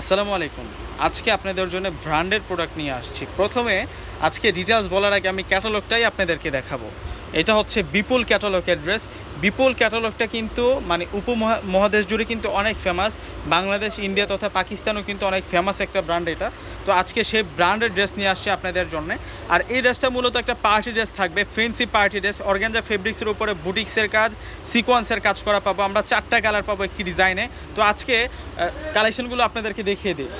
আসসালামু আলাইকুম। আজকে আপনাদের জন্য ব্র্যান্ডের প্রোডাক্ট নিয়ে আসছি। প্রথমে আজকে ডিটেলস বলার আগে আমি ক্যাটালগটাই আপনাদেরকে দেখাবো। এটা হচ্ছে বিপুল ক্যাটালগ অ্যাড্রেস বিপুল ক্যাটালগটা কিন্তু মানে উপমহা মহাদেশ জুড়ে কিন্তু অনেক ফেমাস বাংলাদেশ, ইন্ডিয়া তথা পাকিস্তানও কিন্তু অনেক ফেমাস একটা ব্র্যান্ড এটা। তো আজকে সেই ব্র্যান্ডের ড্রেস নিয়ে আসছে আপনাদের জন্য। আর এই ড্রেসটা মূলত একটা পার্টি ড্রেস থাকবে ফেন্সি পার্টি ড্রেস। অর্গ্যানজা ফেব্রিক্সের উপরে বুটিক্সের কাজ সিকোয়েন্সের কাজ করা পাবো। আমরা চারটা কালার পাবো একটি ডিজাইনে তো আজকে কালেকশনগুলো আপনাদেরকে দেখিয়ে দিই।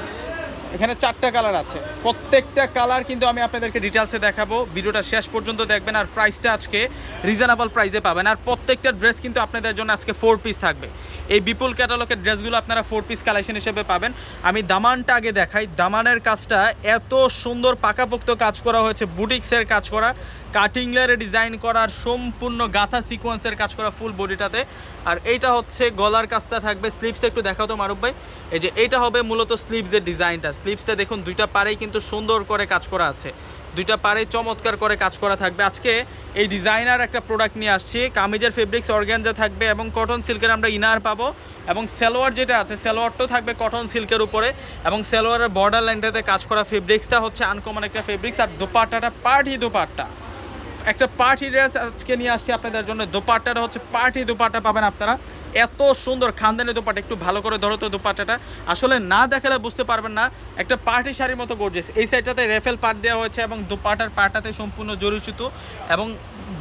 এখানে চারটা কালার আছে। প্রত্যেকটা কালার কিন্তু আমি আপনাদেরকে ডিটেলসে দেখাবো। ভিডিওটা শেষ পর্যন্ত দেখবেন আর প্রাইসটা আজকে রিজনেবল প্রাইসে পাবেন। আর প্রত্যেকটা ড্রেস কিন্তু আপনাদের জন্য আজকে ফোর পিস থাকবে। এই বিপুল ক্যাটালগের ড্রেসগুলো আপনারা ফোর পিস কালেকশন হিসেবে পাবেন। আমি দামানটা আগে দেখাই। দামানের কাজটা এত সুন্দর পাকাপোক্ত কাজ করা হয়েছে, বুটিক্সের কাজ করা কাটিং লেয়ারে ডিজাইন করার সম্পূর্ণ গাথা সিকোয়েন্সের কাজ করা ফুল বডিটাতে আর এইটা হচ্ছে গলার কাজটা থাকবে। স্লিপসটা একটু দেখাও তো মারুফ ভাই। এই যে এইটা হবে মূলত স্লিপসের ডিজাইনটা। স্লিপসটা দেখুন, দুইটা পারেই কিন্তু সুন্দর করে কাজ করা আছে। দুইটা পারে চমৎকার করে কাজ করা থাকবে। আজকে এই ডিজাইনার একটা প্রোডাক্ট নিয়ে আসছি। কামিজের ফেব্রিক্স অর্গ্যানজা থাকবে এবং কটন সিল্কের আমরা ইনার পাবো এবং সেলোয়ার যেটা আছে, সেলোয়ারটাও থাকবে কটন সিল্কের উপরে এবং সেলোয়ারের বর্ডার লাইনটাতে কাজ করা ফেব্রিক্সটা হচ্ছে আনকমন একটা ফেব্রিক্স আর দোপাট্টাটা পার্টি দোপাট্টা। একটা পার্টি ড্রেস আজকে নিয়ে আসছি আপনাদের জন্য। দোপাট্টাটা হচ্ছে পার্টি দোপাট্টা পাবেন আপনারা। এত সুন্দর খানদানি দোপাট্টা একটু ভালো করে ধরো তো দোপাট্টাটা আসলে না দেখালে বুঝতে পারবেন না, একটা পার্টি শাড়ির মতো গর্জেস এই সাইডটাতে রেফেল পাট দেওয়া হয়েছে এবং দোপাটার পাটাতে সম্পূর্ণ জরিচিত এবং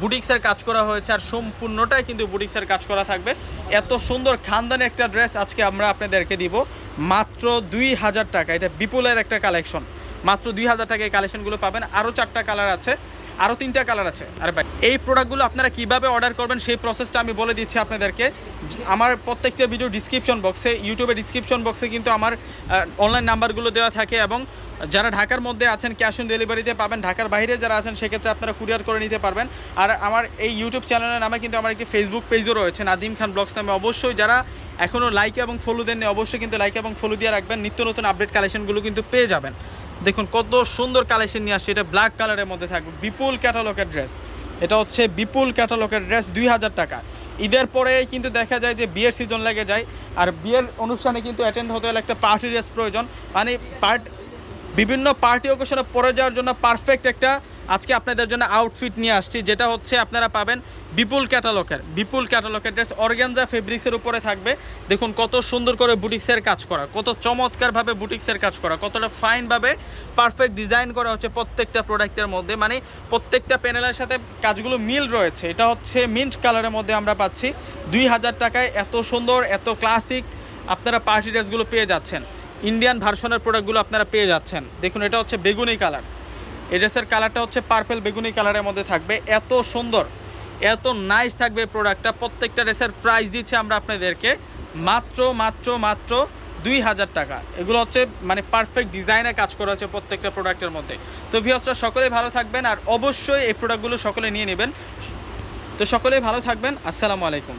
বুটিক্সের কাজ করা হয়েছে আর সম্পূর্ণটাই কিন্তু বুটিক্সের কাজ করা থাকবে। এত সুন্দর খানদানি একটা ড্রেস আজকে আমরা আপনাদেরকে দিব, মাত্র দুই হাজার টাকা। এটা বিপুলের একটা কালেকশন মাত্র দুই হাজার টাকায় কালেকশনগুলো পাবেন। আরও চারটা কালার আছে। আরও তিনটা কালার আছে। আরে ভাই, এই প্রোডাক্টগুলো আপনারা কীভাবে অর্ডার করবেন সেই প্রসেসটা আমি বলে দিচ্ছি আপনাদেরকে। আমার প্রত্যেকটা ভিডিও ডিসক্রিপশন বক্সে ইউটিউবে ডিসক্রিপশন বক্সে কিন্তু আমার অনলাইন নাম্বারগুলো দেওয়া থাকে এবং যারা ঢাকার মধ্যে আছেন ক্যাশ অন ডেলিভারিতে পাবেন, ঢাকার বাইরে যারা আছেন, সেক্ষেত্রে আপনারা কুরিয়ার করে নিতে পারবেন। আর আমার এই ইউটিউব চ্যানেলের নামে কিন্তু আমার একটি ফেসবুক পেজও রয়েছে, নাদিম খান ব্লগস নামে। অবশ্যই যারা এখনও লাইক এবং ফলো দেননি, অবশ্যই কিন্তু লাইক এবং ফলো দিয়ে রাখবেন। নিত্য নতুন আপডেট কালেকশনগুলো কিন্তু পেয়ে যাবেন। দেখুন, কত সুন্দর কালেকশন নিয়ে আসছে। এটা ব্ল্যাক কালারের মধ্যে থাকবে। বিপুল ক্যাটালগের ড্রেস এটা হচ্ছে বিপুল ক্যাটালগের ড্রেস দুই হাজার টাকা। ঈদের পরে কিন্তু দেখা যায় যে বিয়ের সিজন লেগে যায়। আর বিয়ের অনুষ্ঠানে কিন্তু অ্যাটেন্ড হতে হলে একটা পার্টি ড্রেস প্রয়োজন। মানে পার্ট বিভিন্ন পার্টি অকেশনে পরে যাওয়ার জন্য পারফেক্ট একটা, আজকে আপনাদের জন্য আউটফিট নিয়ে আসছি। যেটা হচ্ছে আপনারা পাবেন বিপুল ক্যাটালগের বিপুল ক্যাটালগের ড্রেস অর্গ্যানজা ফেব্রিক্সের উপরে থাকবে। দেখুন কত সুন্দর করে বুটিক্সের কাজ করা, কত চমৎকারভাবে বুটিক্সের কাজ করা, কতটা ফাইনভাবে পারফেক্ট ডিজাইন করা হচ্ছে প্রত্যেকটা প্রোডাক্টের মধ্যে। মানে প্রত্যেকটা প্যানেলের সাথে কাজগুলো মিল রয়েছে। এটা হচ্ছে মিন্ট কালারের মধ্যে আমরা পাচ্ছি। দুই হাজার টাকায় এত সুন্দর, এত ক্লাসিক আপনারা পার্টি ড্রেসগুলো পেয়ে যাচ্ছেন। ইন্ডিয়ান ভার্সনের প্রোডাক্টগুলো আপনারা পেয়ে যাচ্ছেন। দেখুন এটা হচ্ছে বেগুনি কালার এই ড্রেসের কালারটা হচ্ছে পার্পেল বেগুনি কালারের মধ্যে থাকবে। এত সুন্দর। এত নাইস থাকবে প্রোডাক্টটা প্রত্যেকটা রেসের প্রাইস দিচ্ছে আমরা আপনাদেরকে মাত্র মাত্র মাত্র দুই হাজার টাকা। এগুলো হচ্ছে মানে পারফেক্ট ডিজাইনে কাজ করা হচ্ছে প্রত্যেকটা প্রোডাক্টের মধ্যে। তো ভিওসরা সকলেই ভালো থাকবেন আর অবশ্যই এই প্রোডাক্টগুলো সকলে নিয়ে নেবেন। তো সকলেই ভালো থাকবেন। আসসালামু আলাইকুম।